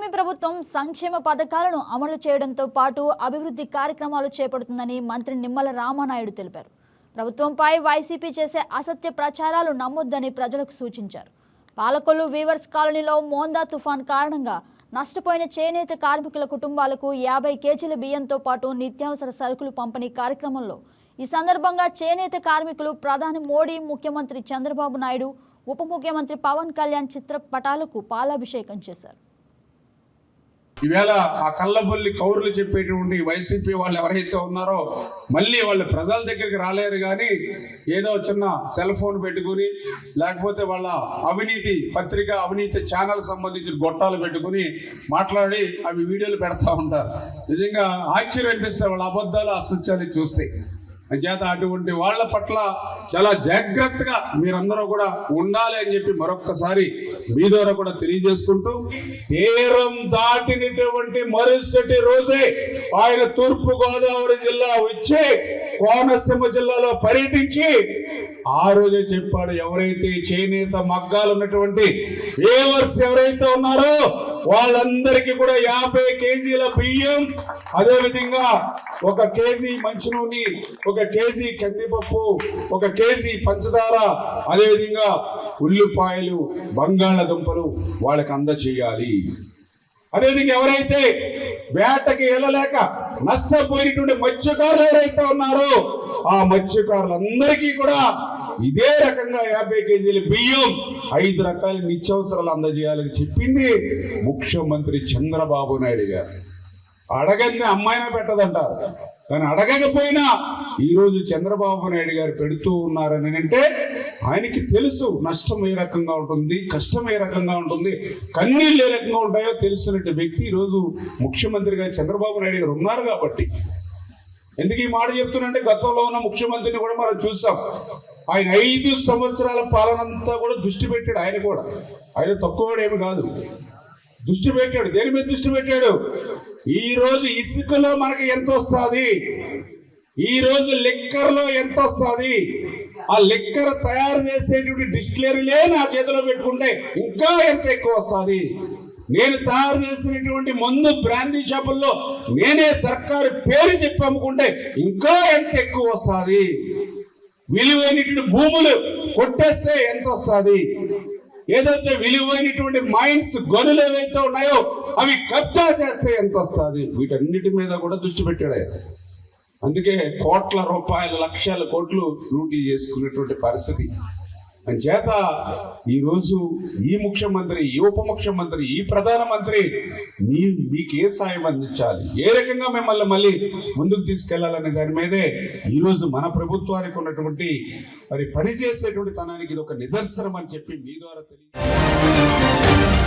కూటమి ప్రభుత్వం సంక్షేమ పథకాలను అమలు చేయడంతో పాటు అభివృద్ధి కార్యక్రమాలు చేపడుతుందని మంత్రి నిమ్మల రామానాయుడు తెలిపారు. ప్రభుత్వంపై వైసీపీ చేసే అసత్య ప్రచారాలు నమ్మొద్దని ప్రజలకు సూచించారు. పాలకొల్లు వీవర్స్ కాలనీలో మోందా తుఫాన్ కారణంగా నష్టపోయిన చేనేత కార్మికుల కుటుంబాలకు యాభై కేజీల బియ్యంతో పాటు నిత్యావసర సరుకులు పంపిణీ కార్యక్రమంలో ఈ సందర్భంగా చేనేత కార్మికులు ప్రధాని మోడీ ముఖ్యమంత్రి చంద్రబాబు నాయుడు ఉప ముఖ్యమంత్రి పవన్ కళ్యాణ్ చిత్రపటాలకు పాలాభిషేకం చేశారు. ఈవేళ ఆ కళ్ళబొల్లి కౌరులు చెప్పేటువంటి వైసీపీ వాళ్ళు ఎవరైతే ఉన్నారో మళ్ళీ వాళ్ళు ప్రజల దగ్గరికి రాలేరు కానీ ఏదో చిన్న సెల్ ఫోన్ పెట్టుకుని లేకపోతే వాళ్ళ అవినీతి పత్రిక అవినీతి ఛానల్ సంబంధించిన గొట్టాలు పెట్టుకుని మాట్లాడి అవి వీడియోలు పెడతా ఉంటారు. నిజంగా ఆశ్చర్యం అనిపిస్తే వాళ్ళ అబద్ధాలు అసత్యాలు చూస్తే. చేత అటువంటి వాళ్ళ పట్ల చాలా జాగ్రత్తగా మీరందరూ కూడా ఉండాలి అని చెప్పి మరొక్కసారి మీ ద్వారా కూడా తెలియజేసుకుంటూ తీరం దాటినటువంటి మరుసటి రోజే ఆయన తూర్పు గోదావరి జిల్లా వచ్చి కోనసీమ జిల్లాలో పర్యటించి ఆ రోజే చెప్పాడు ఎవరైతే చేనేత మగ్గాలు ఉన్నటువంటి వేవర్స్ ఎవరైతే ఉన్నారో వాళ్ళందరికీ కూడా యాభై కేజీల బియ్యం. అదే విధంగా ఒక కేజీ మంచి నూనె ఒక కేజీ కందిపప్పు ఒక కేజీ పంచదార అదే విధంగా ఉల్లిపాయలు బంగాళదుంపలు వాళ్ళకి అందచేయాలి. అదేవిధంగా ఎవరైతే వేటకి వెళ్ళలేక నష్టపోయినటువంటి మత్స్యకారులు ఎవరైతే ఉన్నారో ఆ మత్స్యకారులందరికీ కూడా ఇదే రకంగా యాభై కేజీల బియ్యం ఐదు రకాల నిత్యావసరాలు అందజేయాలని చెప్పింది ముఖ్యమంత్రి చంద్రబాబు నాయుడు గారు. అడగని అమ్మాయినా పెట్టదంటారు కానీ అడగకపోయినా ఈరోజు చంద్రబాబు నాయుడు గారు పెడుతూ ఉన్నారని అంటే ఆయనకి తెలుసు నష్టం ఏ రకంగా ఉంటుంది కష్టం ఏ రకంగా ఉంటుంది కన్నీళ్ళు ఏ రకంగా ఉంటాయో తెలుసున్నట్టు వ్యక్తి ఈరోజు ముఖ్యమంత్రిగా చంద్రబాబు నాయుడు గారు ఉన్నారు కాబట్టి. ఎందుకు ఈ మాట చెప్తున్నంటే గతంలో ఉన్న ముఖ్యమంత్రిని కూడా మనం చూసాం. ఆయన ఐదు సంవత్సరాల పాలనంతా కూడా దృష్టి పెట్టాడు ఆయన కూడా. ఆయన తక్కువ ఏమి కాదు. దృష్టి పెట్టాడు. దేని మీద దృష్టి పెట్టాడు? ఈ రోజు ఇసుకలో మనకి ఎంత వస్తుంది? ఈ రోజు లెక్కర్లో ఎంత వస్తుంది? ఆ లెక్కర్ తయారు చేసేటువంటి డిస్టిలరీలే నా చేతిలో పెట్టుకుంటే ఇంకా ఎంత ఎక్కువ వస్తుంది? నేను తయారు చేసినటువంటి మందు బ్రాందీ షాపుల్లో నేనే సర్కారు పేరు చెప్పి అమ్ముకుంటే ఇంకా ఎంత ఎక్కువ వస్తుంది? విలువైనటువంటి భూములు కొట్టేస్తే ఎంత వస్తుంది? ఏదైతే విలువైనటువంటి మైండ్స్ గనులు ఏవైతే ఉన్నాయో అవి కబ్జా చేస్తే ఎంత వస్తుంది? వీటన్నిటి మీద కూడా దృష్టి పెట్టాడు అందుకే కోట్ల రూపాయల లక్షల కోట్లు లూటీ చేసుకునేటువంటి పరిస్థితి. చేత ఈరోజు ఈ ముఖ్యమంత్రి ఈ ఉప ముఖ్యమంత్రి ఈ ప్రధానమంత్రి మీ మీకు ఏ సాయం అందించాలి. ఏ రకంగా మిమ్మల్ని మళ్ళీ ముందుకు తీసుకెళ్ళాలనే దాని మీదే ఈరోజు మన ప్రభుత్వానికి ఉన్నటువంటి మరి పనిచేసేటువంటి తనానికి ఇది ఒక నిదర్శనం అని చెప్పి మీ ద్వారా తెలియ